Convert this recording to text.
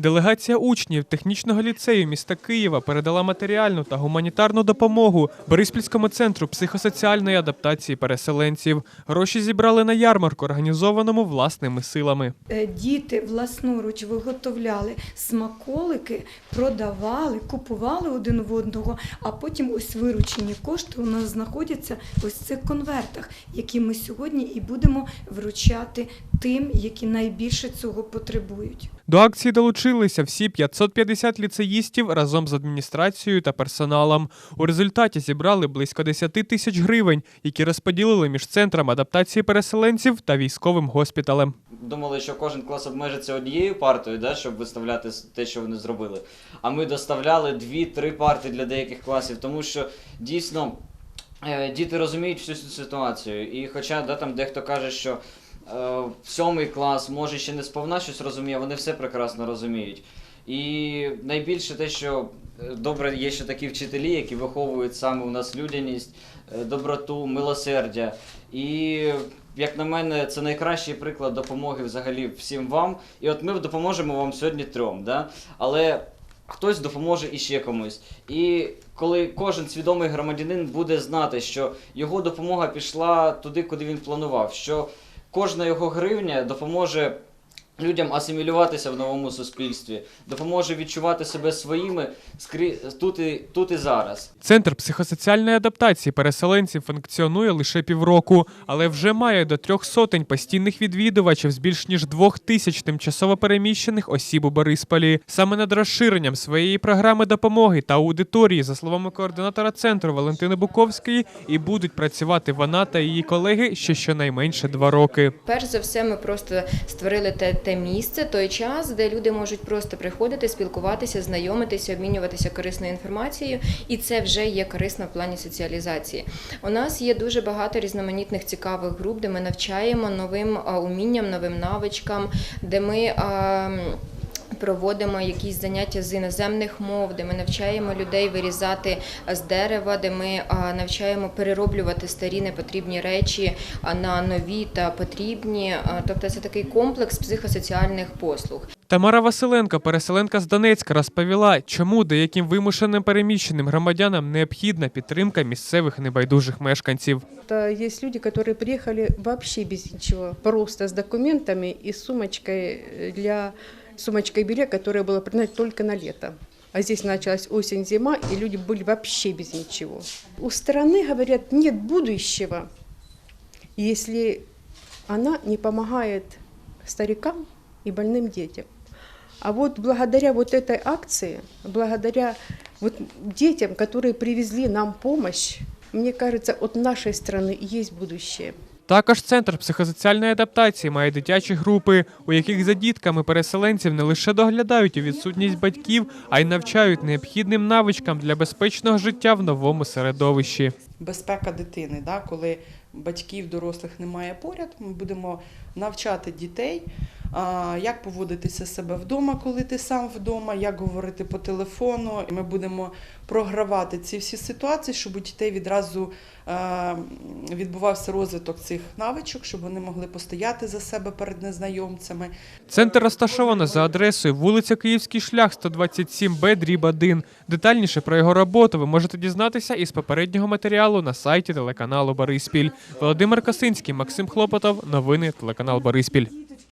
Делегація учнів технічного ліцею міста Києва передала матеріальну та гуманітарну допомогу Бориспільському центру психосоціальної адаптації переселенців. Гроші зібрали на ярмарку, організованому власними силами. Е, Діти власноруч виготовляли смаколики, продавали, купували один в одного, а потім ось виручені кошти у нас знаходяться ось в цих конвертах, які ми сьогодні і будемо вручати тим, які найбільше цього потребують. До акції долучилися всі 550 ліцеїстів разом з адміністрацією та персоналом. У результаті зібрали близько 10 тисяч гривень, які розподілили між центром адаптації переселенців та військовим госпіталем. Думали, що кожен клас обмежиться однією партою, да, щоб виставляти те, що вони зробили. А ми доставляли дві-три парти для деяких класів, тому що дійсно е, діти розуміють всю цю ситуацію. І хоча да, там дехто каже, що е, сьомий клас може ще не сповна щось розуміє, вони все прекрасно розуміють. І найбільше те, що е, добре є ще такі вчителі, які виховують саме у нас людяність, е, доброту, милосердя. І як на мене, це найкращий приклад допомоги взагалі всім вам. І от ми допоможемо вам сьогодні трьом, да? але хтось допоможе іще комусь. І коли кожен свідомий громадянин буде знати, що його допомога пішла туди, куди він планував, що кожна його гривня допоможе. Людям асимілюватися в новому суспільстві, допоможе відчувати себе своїми скрі... тут, і, тут і зараз. Центр психосоціальної адаптації переселенців функціонує лише півроку, але вже має до трьох сотень постійних відвідувачів з більш ніж двох тисяч тимчасово переміщених осіб у Борисполі. Саме над розширенням своєї програми допомоги та аудиторії, за словами координатора центру Валентини Буковської, і будуть працювати вона та її колеги ще щонайменше два роки. Перш за все, ми просто створили те, те місце, той час, де люди можуть просто приходити, спілкуватися, знайомитися, обмінюватися корисною інформацією, і це вже є корисно в плані соціалізації. У нас є дуже багато різноманітних цікавих груп, де ми навчаємо новим умінням, новим навичкам, де ми а, м, Проводимо якісь заняття з іноземних мов, де ми навчаємо людей вирізати з дерева, де ми а, навчаємо перероблювати старі непотрібні речі а, на нові та потрібні. А, Тобто це такий комплекс психосоціальних послуг. Тамара Василенко, переселенка з Донецька, розповіла, чому деяким вимушеним переміщеним громадянам необхідна підтримка місцевих небайдужих мешканців. Это есть люди, которые приехали вообще без ничего, просто с документами и сумочкой э, для Сумочкой белья, которая была принята только на лето. А здесь началась осень-зима, и люди были вообще без ничего. У страны, говорят, нет будущего, если она не помогает старикам и больным детям. А вот благодаря вот этой акции, благодаря вот детям, которые привезли нам помощь, мне кажется, от нашей страны есть будущее. Також центр психосоціальної адаптації має дитячі групи, у яких за дітками переселенців не лише доглядають у відсутність батьків, а й навчають необхідним навичкам для безпечного життя в новому середовищі. безпека дитини, да, коли батьків дорослих немає поряд, ми будемо навчати дітей, як поводитися себе вдома, коли ти сам вдома, як говорити по телефону. Ми будемо програвати ці всі ситуації, щоб у дітей відразу е, відбувався розвиток цих навичок, щоб вони могли постояти за себе перед незнайомцями. Центр розташовано за адресою вулиця Київський шлях 127Б, дріб 1. Детальніше про його роботу ви можете дізнатися із попереднього матеріалу на сайті телеканалу Бориспіль. Володимир Косинський, Максим Хлопотов. Новини телеканал Бориспіль.